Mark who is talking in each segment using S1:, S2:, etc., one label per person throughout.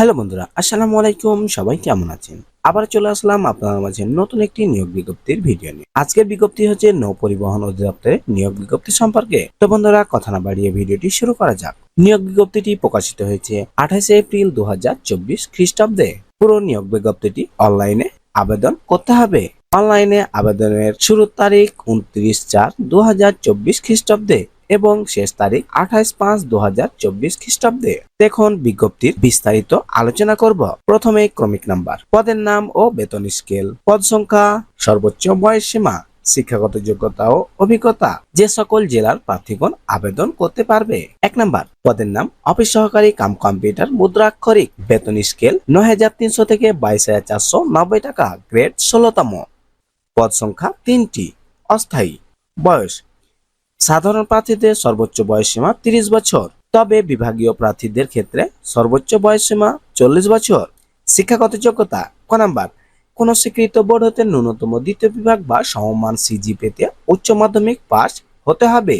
S1: Hello বন্ধুরা, আসসালামু আলাইকুম, সবাই কেমন আছেন? আবার চলে আসলাম আপনাদের মাঝে নতুন একটি নিয়োগ বিজ্ঞপ্তির ভিডিও নিয়ে। আজকের বিজ্ঞপ্তি হচ্ছে নৌ পরিবহন অধিদপ্তরের নিয়োগ বিজ্ঞপ্তি সম্পর্কে। তো বন্ধুরা, কথা না বাড়িয়ে ভিডিওটি শুরু করা যাক। নিয়োগ বিজ্ঞপ্তিটি প্রকাশিত হয়েছে আঠাশে এপ্রিল দু হাজার চব্বিশ খ্রিস্টাব্দে। পুরো নিয়োগ বিজ্ঞপ্তিটি অনলাইনে আবেদন করতে হবে। অনলাইনে আবেদনের শুরুর তারিখ উনত্রিশ চার দু খ্রিস্টাব্দে। এবং শেষ তারিখ আঠাইশ পাঁচ দু হাজার চব্বিশ খ্রিস্টাব্দে। দেখুন বিজ্ঞপ্তির বিস্তারিত আলোচনা করব। প্রথমে ক্রমিক নাম্বার। পদের নাম ও বেতন স্কেল। পদ সংখ্যা, সর্বোচ্চ বয়স সীমা, শিক্ষাগত যোগ্যতা ও অভিজ্ঞতা। যে সকল জেলার প্রার্থীগণ আবেদন করতে পারবে। এক নাম্বার, পদের নাম অফিস সহকারী কাম কম্পিউটার মুদ্রাক্ষরিক। বেতন স্কেল নয় হাজার তিনশো থেকে বাইশ হাজার চারশো নব্বই টাকা, গ্রেড ষোলোতম। পদ সংখ্যা তিনটি, অস্থায়ী। বয়স সাধারণ প্রার্থীদের সর্বোচ্চ বয়সসীমা তিরিশ বছর। তবে বিভাগীয় প্রার্থীদের ক্ষেত্রে সর্বোচ্চ বয়সসীমা চল্লিশ বছর। শিক্ষাগত যোগ্যতা, ক নাম্বার। কোন স্বীকৃত বোর্ড হতে ন্যূনতম দ্বিতীয় বিভাগ বা সমমান সিজি পেতে উচ্চ মাধ্যমিক পাস হতে হবে।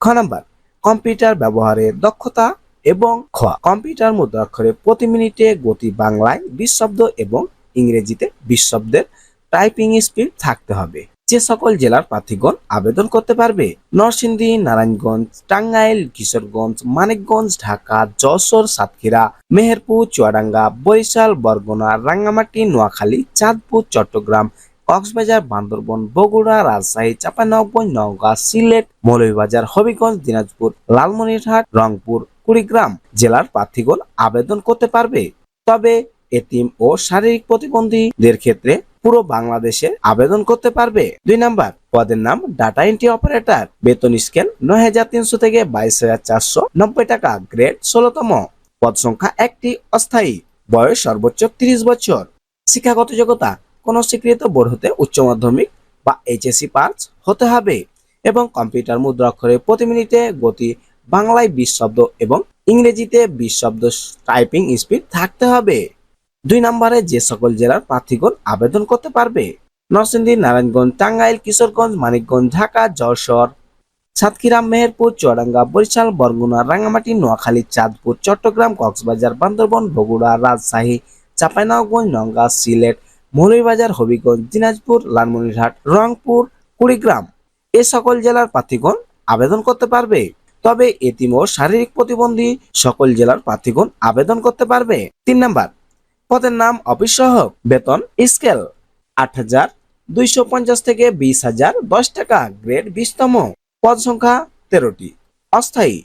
S1: খ নাম্বার। কম্পিউটার ব্যবহারের দক্ষতা এবং খ। কম্পিউটার মুদ্রাক্ষরে প্রতি মিনিটে গতি বাংলায় বিশ শব্দ এবং ইংরেজিতে বিশ শব্দের টাইপিং স্পিড থাকতে হবে। যে সকল জেলার প্রার্থীগণ আবেদন করতে পারবে, নরসিংদী, নারায়ণগঞ্জ, টাঙ্গাইল, কিশোরগঞ্জ, মানিকগঞ্জ, ঢাকা, যশোর, সাতক্ষীরা, মেহেরপুর, চুয়াডাঙ্গা, বরিশাল, বরগুনা, রাঙ্গামাটি, নোয়াখালী, চাঁদপুর, চট্টগ্রাম, কক্সবাজার, বান্দরবন, বগুড়া, রাজশাহী, চাঁপাইনবাবগঞ্জ, নওগাঁ, সিলেট, মৌলভীবাজার, হবিগঞ্জ, দিনাজপুর, লালমনিরহাট, রংপুর, কুড়িগ্রাম জেলার প্রার্থীগণ আবেদন করতে পারবে। তবে এতিম ও শারীরিক প্রতিবন্ধীদের ক্ষেত্রে পুরো বাংলাদেশে আবেদন করতে পারবে। দুই নাম্বার, পদের নাম ডাটা এন্ট্রি অপারেটর বেতন স্কেল নয় হাজার তিনশো থেকে বাইশ হাজার চারশো নব্বই টাকা গ্রেড ষোলোতম। পদ সংখ্যা একটি, অস্থায়ী। বয়স সর্বোচ্চ তিরিশ বছর। শিক্ষাগত যোগ্যতা, কোন স্বীকৃত বোর্ড হতে উচ্চ মাধ্যমিক বা এইচএসসি পাস হতে হবে এবং কম্পিউটার মুদ্রাক্ষরে প্রতি মিনিটে গতি বাংলায় বিশ শব্দ এবং ইংরেজিতে বিশ শব্দ টাইপিং স্পিড থাকতে হবে। দুই নম্বরে যে সকল জেলার প্রার্থীগণ আবেদন করতে পারবে, নরসিংদী, নারায়ণগঞ্জ, টাঙ্গাইল, কিশোরগঞ্জ, মানিকগঞ্জ, ঢাকা, যশোর, সাতক্ষীরা, মেহেরপুর, চুয়াডাঙ্গা, বরিশাল, বরগুনা, রাঙ্গামাটি, নোয়াখালী, চাঁদপুর, চট্টগ্রাম, কক্সবাজার, বান্দরবন, বগুড়া, রাজশাহী, চাঁপাইনবাবগঞ্জ, নওগাঁ, সিলেট, মৌলভীবাজার, হবিগঞ্জ, দিনাজপুর, লালমনিরহাট, রংপুর, কুড়িগ্রাম। এ সকল জেলার প্রার্থীগণ আবেদন করতে পারবে। তবে এতিম শারীরিক প্রতিবন্ধী সকল জেলার প্রার্থীগণ আবেদন করতে পারবে। তিন নাম্বার পদের নাম অফিস সহায়ক বেতন, স্কেল আট হাজার দুইশো পঞ্চাশ থেকে বিশ হাজার দশ টাকা, গ্রেড বিশতম। পদ সংখ্যা তেরোটি। অস্থায়ী,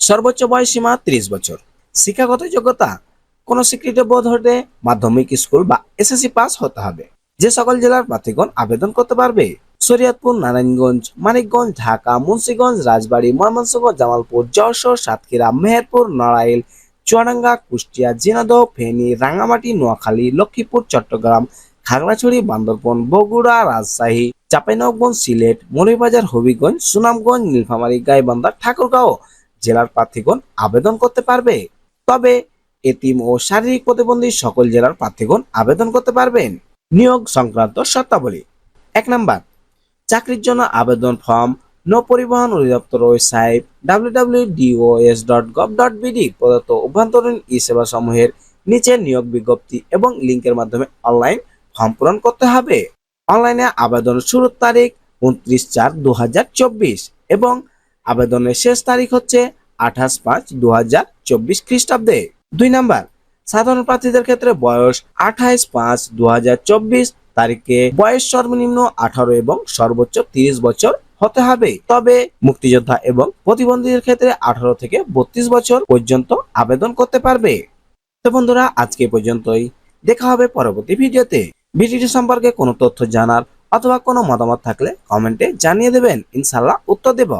S1: সর্বোচ্চ বয়স সীমা ত্রিশ বছর। শিক্ষাগত যোগ্যতা, কোন স্বীকৃত বোধ হতে মাধ্যমিক স্কুল বা এসএসসি পাস হতে হবে। যে সকল জেলার প্রার্থীগণ আবেদন করতে পারবে, শরীয়তপুর, নারায়ণগঞ্জ, মানিকগঞ্জ, ঢাকা, মুন্সিগঞ্জ, রাজবাড়ী, ময়মনসিংহ, জামালপুর, যশোর, সাতক্ষীরা, মেহেরপুর, নড়াইল চুয়াডাঙ্গা, কুষ্টিয়া ঝিনাইদহ ফেনী রাঙ্গামাটি নোয়াখালী, লক্ষ্মীপুর, চট্টগ্রাম, খাগড়াছড়ি, বান্দরবন, বগুড়া, রাজশাহী, চাঁপাইনবাবগঞ্জ, সিলেট মৌলভীবাজার হবিগঞ্জ, সুনামগঞ্জ, নীলফামারী, গাইবান্ধা, ঠাকুরগাঁও জেলার প্রার্থীগণ আবেদন করতে পারবে। তবে এতিম ও শারীরিক প্রতিবন্ধী সকল জেলার প্রার্থীগণ আবেদন করতে পারবেন। নিয়োগ সংক্রান্ত শর্তাবলী। এক নাম্বার, চাকরির জন্য আবেদন ফর্ম নৌ পরিবহন অধিদপ্তর ওয়েবসাইট www.dos.gov.bd প্রদত্ত অভ্যন্তরীণ ই সেবা সমূহের নিচে নিয়োগ বিজ্ঞপ্তি এবং লিঙ্কের মাধ্যমে অনলাইন ফর্ম পূরণ করতে হবে। অনলাইনে আবেদন শুরুর তারিখ উনত্রিশ চার দু এবং আবেদনের শেষ তারিখ হচ্ছে আঠাশ পাঁচ দু হাজার চব্বিশ খ্রিস্টাব্দে। দুই নাম্বার, সাধারণ প্রার্থীদের ক্ষেত্রে বয়স আঠাইশ পাঁচ দু তারিখে বয়স সর্বনিম্ন আঠারো এবং সর্বোচ্চ তিরিশ বছর হতে হবে। তবে মুক্তিযোদ্ধা এবং প্রতিবন্ধীদের ক্ষেত্রে আঠারো থেকে বত্রিশ বছর পর্যন্ত আবেদন করতে পারবে। তো বন্ধুরা, আজকে পর্যন্তই। দেখা হবে পরবর্তী ভিডিওতে। ভিডিওটি সম্পর্কে কোনো তথ্য জানার অথবা কোনো মতামত থাকলে কমেন্টে জানিয়ে দেবেন। ইনশাল্লাহ উত্তর দেব।